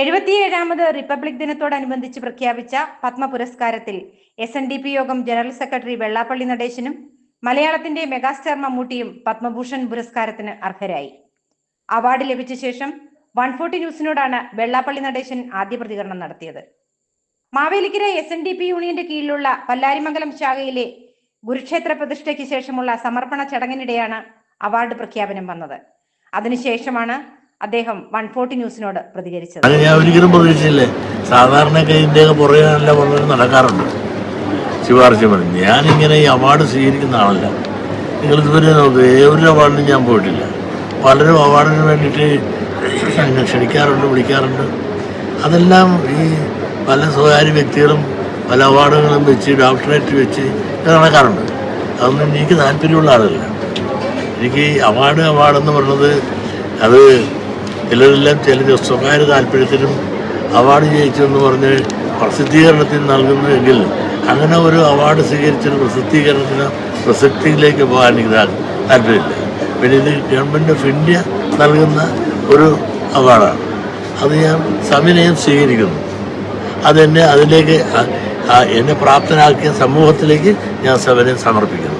എഴുപത്തിയേഴാമത് republic ദിനത്തോടനുബന്ധിച്ച് പ്രഖ്യാപിച്ച പത്മ പുരസ്കാരത്തിൽ എസ് എൻ ഡി പി യോഗം ജനറൽ സെക്രട്ടറി വെള്ളാപ്പള്ളി നടേശനും മലയാളത്തിന്റെ മെഗാസ്റ്റാർ മമ്മൂട്ടിയും പത്മഭൂഷൺ പുരസ്കാരത്തിന് അർഹരായി. അവാർഡ് ലഭിച്ച ശേഷം വൺ ഫോർട്ടി ന്യൂസിനോടാണ് വെള്ളാപ്പള്ളി നടേശൻ ആദ്യ പ്രതികരണം നടത്തിയത്. Mavelikkara S N D P യൂണിയന്റെ കീഴിലുള്ള പല്ലാരിമംഗലം ശാഖയിലെ ഗുരുക്ഷേത്ര പ്രതിഷ്ഠയ്ക്ക് ശേഷമുള്ള സമർപ്പണ ചടങ്ങിനിടെയാണ് അവാർഡ് പ്രഖ്യാപനം വന്നത്. അതിനുശേഷമാണ് അദ്ദേഹം വൺ ഫോർട്ടി ന്യൂസിനോട് പ്രതികരിച്ചത്. അത് ഞാൻ ഒരിക്കലും പ്രതീക്ഷിച്ചില്ലേ? സാധാരണ ഇതിന്റെയൊക്കെ പുറകെ നല്ല പുറകെ നടക്കാറുണ്ട്. ശുപാർശ പറഞ്ഞു ഞാനിങ്ങനെ ഈ അവാർഡ് സ്വീകരിക്കുന്ന ആളല്ല. നിങ്ങൾ ഇതുവരെ ഒരു അവാർഡിനും ഞാൻ പോയിട്ടില്ല. പലരും അവാർഡിന് വേണ്ടിയിട്ട് ക്ഷണിക്കാറുണ്ട് വിളിക്കാറുണ്ട്. അതെല്ലാം ഈ പല സ്വകാര്യ വ്യക്തികളും പല അവാർഡുകളും വെച്ച് ഡോക്ടറേറ്റ് വെച്ച് നടക്കാറുണ്ട്. അതൊന്നും എനിക്ക് താല്പര്യമുള്ള ആളല്ല എനിക്ക് അവാർഡ് അവാർഡ് എന്ന് പറയുന്നത് അത് ചിലരെല്ലാം ചില സ്വകാര്യ താല്പര്യത്തിനും അവാർഡ് ജയിച്ചു എന്ന് പറഞ്ഞ് പ്രസിദ്ധീകരണത്തിന് നൽകുന്നുവെങ്കിൽ അങ്ങനെ ഒരു അവാർഡ് സ്വീകരിച്ചൊരു പ്രസിദ്ധീകരണത്തിന് പ്രസക്തിയിലേക്ക് പോകാൻ എനിക്ക് താല്പര്യമില്ല. പിന്നെ ഇത് ഗവൺമെന്റ് ഓഫ് ഇന്ത്യ നൽകുന്ന ഒരു അവാർഡാണ്. അത് ഞാൻ സവിനയം സ്വീകരിക്കുന്നു. അതെന്നെ അതിലേക്ക് എന്നെ പ്രാപ്തനാക്കിയ സമൂഹത്തിലേക്ക് ഞാൻ സവിനയം സമർപ്പിക്കുന്നു.